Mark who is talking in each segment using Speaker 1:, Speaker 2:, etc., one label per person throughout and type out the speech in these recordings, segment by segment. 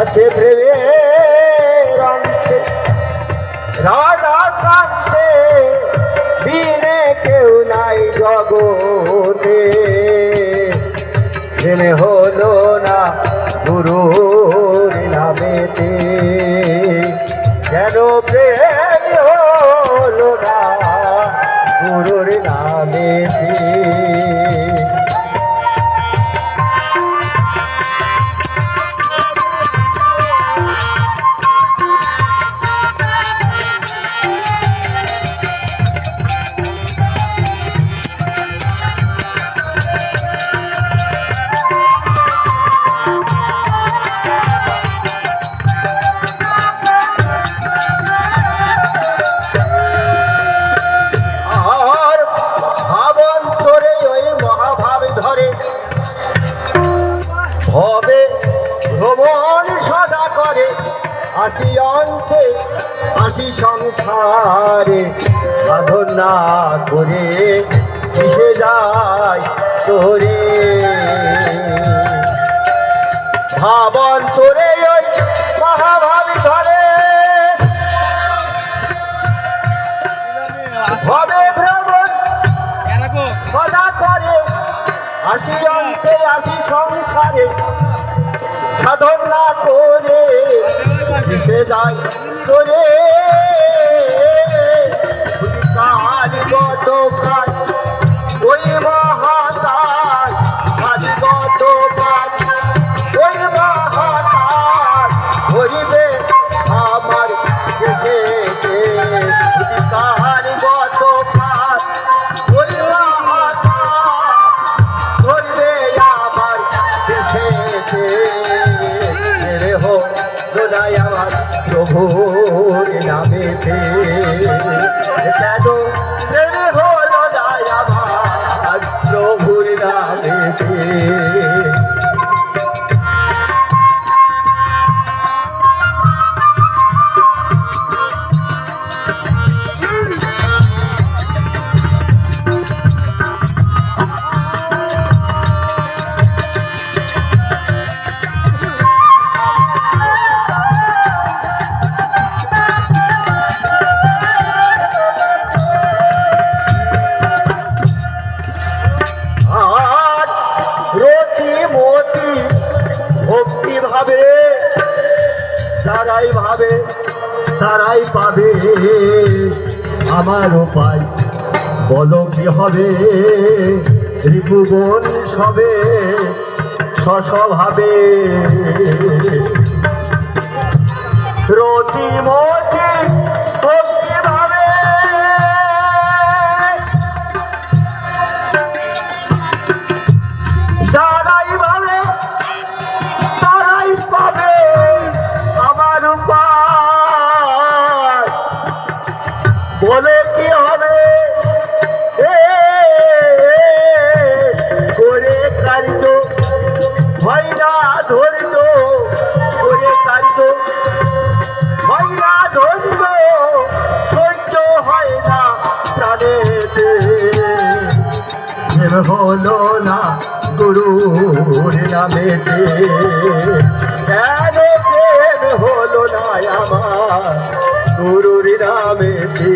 Speaker 1: আছে প্রেমের অন্তে। রাধা কান্তে, বিনে কেউ নাই জগতে। প্রেমে হলো না গুরু নামেতে। কেন প্রেম অন্তে আসি সংসারে সাধন করে। কিসে যায় তোরে? ওই মহাভাব ধরে হবে ভ্রমণ সদা করে। আসি অন্তে আসি সংসারে সাধন করে। ভেসে যায় তোরে। গত নামেতে তারাই ভাবে তারাই পাবে। আমার উপায় বলো কি হবে? রিপুবন সবে সস্বভাবে রতি মতি বলে কি হবে? করে কারিত হয় না ধরিত করে কারিত হয় না ধরিত, সহ্য হয় না প্রাণেতে। হলো না গুরুর নামেতে, কেন হলো না আমার গুরুর নামেতে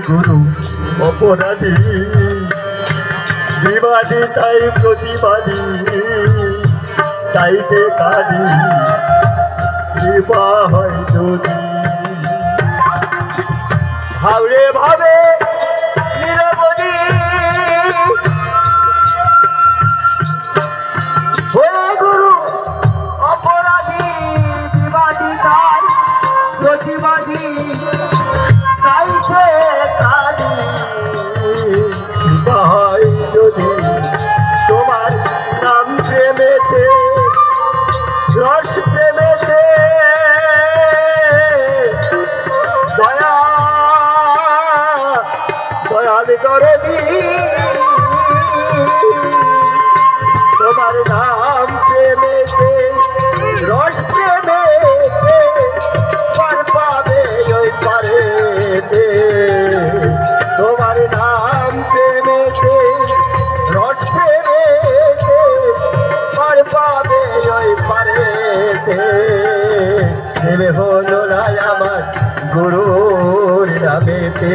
Speaker 1: গুরু অপরাধী। বিবাদী তাই প্রতিবাদী। তাইতে কাদি কৃপা হয় যদি। হাওড়ে ভাবে দরদি তোমার নাম প্রেমেতে রস প্রেমেতে পাবে ওই পারেতে। তোমার নাম প্রেমেতে রস প্রেমেতে পাবে ওই পারেতে। হলো না আমার গুরুর নামেতে।